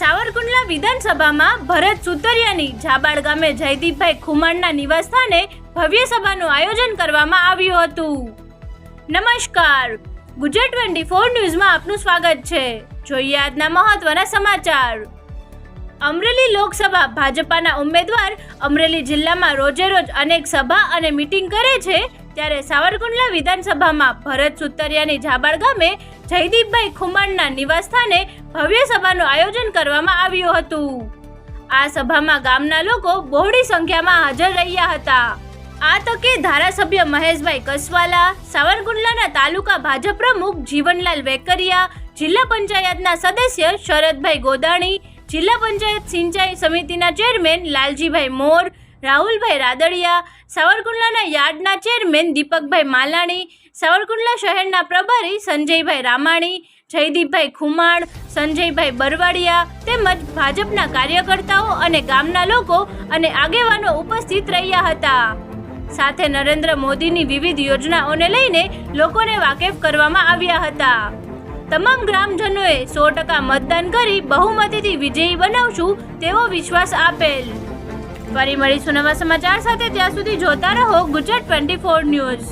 સાવરકુંડલા વિધાનસભામાં ભરત સુતરિયાની જાબાળ ગામે જયદીપભાઈ ખુમાણના નિવાસસ્થાને ભવ્ય સભાનું આયોજન કરવામાં આવ્યું હતું. નમસ્કાર. ગુજરાત ટ્વેન્ટી ફોર ન્યૂઝમાં આપનું સ્વાગત છે. જોઈએ આજના મહત્વના સમાચાર. અમરેલી લોકસભા ભાજપાના ઉમેદવાર અમરેલી જિલ્લામાં રોજે રોજ અનેક સભા અને મીટિંગ કરે છે. ત્યારે સાવરકુંડલા વિધાનસભામાં ભરત સુતરિયાની જાબાળ ગામે જયદીપભાઈ ખુમાણના નિવાસસ્થાને ભવ્ય સભાનું આયોજન કરવામાં આવ્યું હતું. આ સભામાં ગામના લોકો બહોળી સંખ્યામાં હાજર રહ્યા હતા. આ તકે ધારાસભ્ય મહેશભાઈ કસવાલા, સાવરકુંડલાના તાલુકા ભાજપ પ્રમુખ જીવનલાલ વેકરિયા, જિલ્લા પંચાયતના સદસ્ય શરદભાઈ ગોદાણી, જિલ્લા પંચાયત સિંચાઈ સમિતિના ચેરમેન લાલજીભાઈ મોર રાહુલભાઈ રાદડિયા, સાવરકુંડલાના યાર્ડના ચેરમેન દીપકભાઈ માલાણી, સાવરકુંડલા શહેરના પ્રભારી સંજયભાઈ રામાણી, જયદીપભાઈ ખુમાણ, સંજયભાઈ બરવાડિયા તેમજ ભાજપના કાર્યકર્તાઓ અને ગામના લોકો અને આગેવાનો ઉપસ્થિત રહ્યા હતા. સાથે નરેન્દ્ર મોદીની વિવિધ યોજનાઓને લઈને લોકોને વાકેફ કરવામાં આવ્યા હતા. તમામ ગ્રામજનોએ સો ટકા મતદાન કરી બહુમતીથી વિજયી બનાવશું તેવો વિશ્વાસ આપેલ. ફરી મળીશું નવા સમાચાર સાથે. ત્યાં સુધી જોતા રહો ગુજરાત ટ્વેન્ટી ફોર ન્યૂઝ.